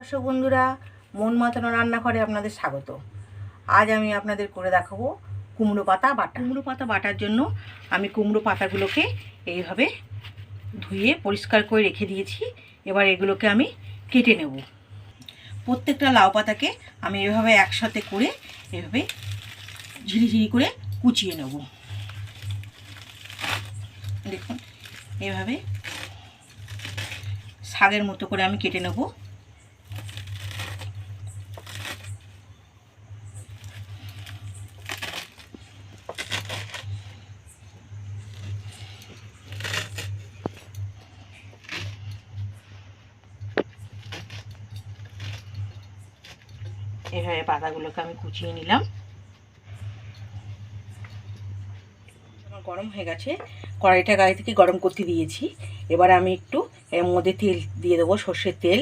দর্শক বন্ধুরা, মন মাতানো রান্নাঘরে আপনাদের স্বাগত। আজ আমি আপনাদের করে দেখাবো কুমড়ো পাতা বাটা। কুমড়ো পাতা বাটার জন্য আমি কুমড়ো পাতাগুলোকে এইভাবে ধুয়ে পরিষ্কার করে রেখে দিয়েছি। এবার এগুলোকে আমি কেটে নেব। প্রত্যেকটা লাউ পাতাকে আমি এভাবে একসাথে করে এভাবে ঝিরিঝিরি করে কুচিয়ে নেব। দেখুন, এভাবে শাকের মতো করে আমি কেটে নেব। এভাবে পাতাগুলোকে আমি কুচিয়ে নিলাম। আমার গরম হয়ে গেছে। কড়াইটা গায়ে থেকে গরম করতে দিয়েছি। এবার আমি একটু এর মধ্যে তেল দিয়ে দেবো, সর্ষের তেল।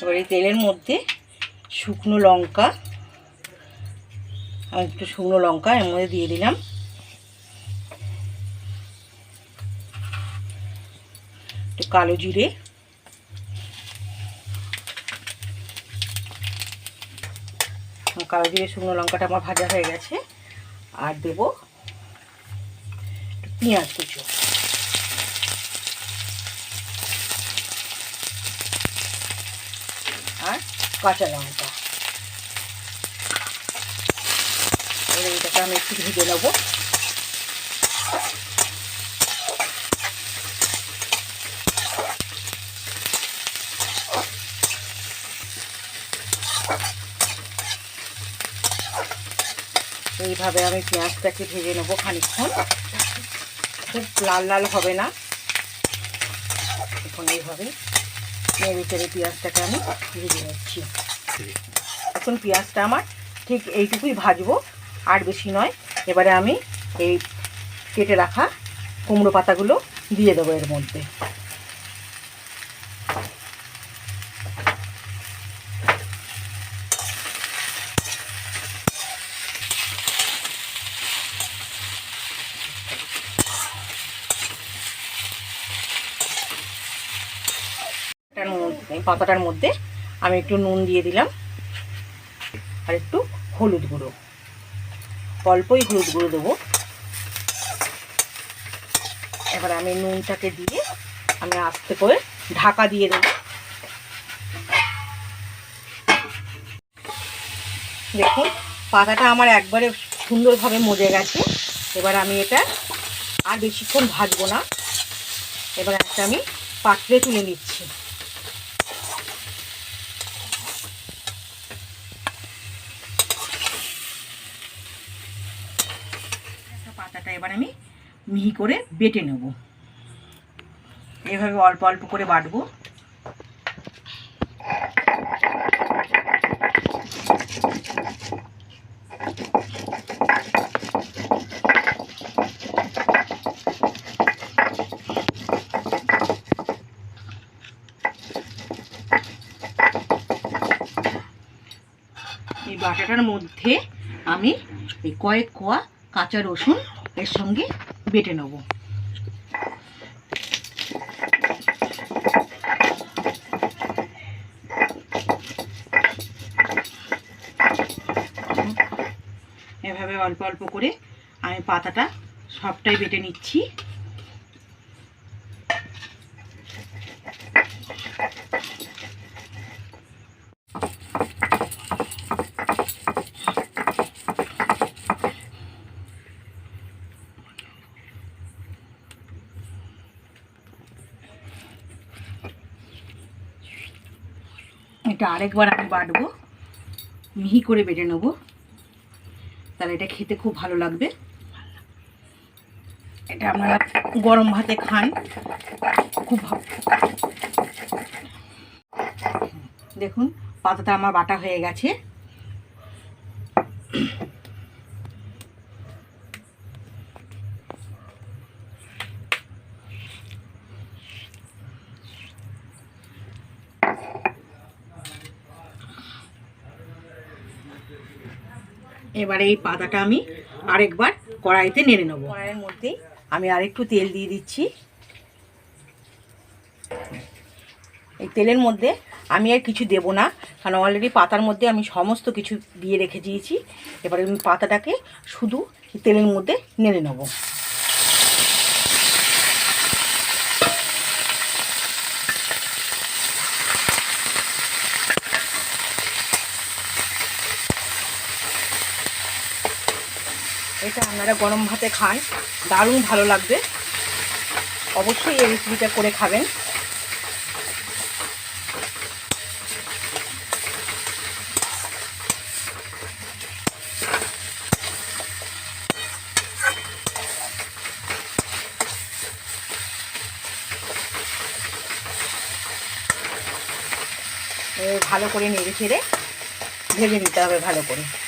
এবার এই তেলের মধ্যে শুকনো লঙ্কা আমি একটু শুকনো লঙ্কা এর মধ্যে দিয়ে দিলাম। কালো জিরে। কালো জিরে, শুকনো লঙ্কাটা আমার ভাজা হয়ে গেছে। আর দেব পেঁয়াজ কুচো। আর কাঁচা লঙ্কা। এটাকে আমি একটু ভেজে নেব। এইভাবে আমি পেঁয়াজটাকে ভেজে নেব খানিক্ষণ খুব লাল লাল হবে না। এখন এইভাবে নেড়ে চেড়ে পেঁয়াজটাকে আমি ভেজে নিচ্ছি। এখন পেঁয়াজটা আমার ঠিক এইটুকুই ভাজবো, আর বেশি নয়। এবারে আমি এই কেটে রাখা কুমড়ো পাতাগুলো দিয়ে দেবো এর মধ্যে এটার মধ্যে এই পাতাটার মধ্যে আমি একটু নুন দিয়ে দিলাম আর একটু হলুদ গুঁড়ো। অল্পই হলুদ গুঁড়ো দেবো। এবার আমি নুনটাকে দিয়ে আমি আস্তে করে ঢাকা দিয়ে দেবো। দেখুন, পাতাটা আমার একবারে সুন্দরভাবে মজে গেছে। এবার আমি এটা আর বেশিক্ষণ ভাজবো না। এবার একটা আমি পাত্রে তুলে নিচ্ছি পাতাটা এবার আমি মিহি করে বেটে নেব। এভাবে অল্প অল্প করে বাটবো। এই বাটাটার মধ্যে আমি কয়েক কোয়া কাঁচা রসুন এর সঙ্গে বেটে নেব। এভাবে অল্প অল্প করে আমি পাতাটা সবটাই বেটে নিচ্ছি। এটা আরেকবার আমি বাটবো। মিহি করে বেটে নেব। তাহলে এটা খেতে খুব ভালো লাগবে। এটা আপনারা গরম ভাতে খান। খুব ভালো। দেখুন, পাতাটা আমার বাটা হয়ে গেছে। এবারে এই পাতাটা আমি আরেকবার কড়াইতে নেড়ে নেব। কড়াইয়ের মধ্যে আমি আরেকটু তেল দিয়ে দিচ্ছি। এই তেলের মধ্যে আমি আর কিছু দেব না, কারণ অলরেডি পাতার মধ্যে আমি সমস্ত কিছু দিয়ে রেখে দিয়েছি। এবারে আমি পাতাটাকে শুধু তেলের মধ্যে নেড়ে নেব। এটা আপনারা গরম ভাতে খান। দারুণ ভালো লাগবে। অবশ্যই এই রেসিপিটা করে খাবেন। ভালো করে নেড়ে ছেড়ে ভেজে নিতে হবে ভালো করে।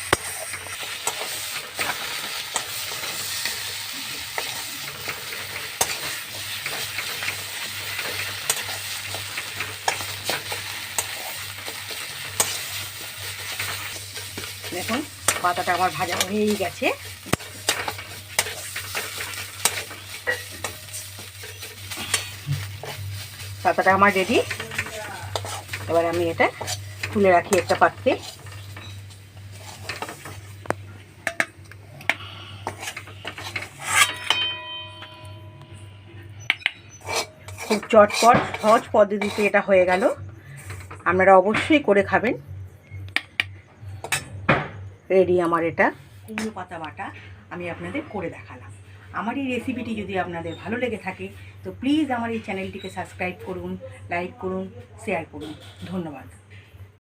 দেখুন, পাতাটা আমার ভাজা হয়েই গেছে। পাতাটা আমার রেডি এবার আমি এটা তুলে রাখি একটা পাত্রে। খুব চটপট, সহজ পদ্ধতিতে এটা হয়ে গেল। আপনারা অবশ্যই করে খাবেন। রেডি আমার এটা। কুমড়ো পাতা বাটা আমি আপনাদের করে দেখালাম। আমার এই রেসিপিটি যদি আপনাদের ভালো লেগে থাকে, তো প্লিজ আমার এই চ্যানেলটিকে সাবস্ক্রাইব করুন লাইক করুন শেয়ার করুন। ধন্যবাদ।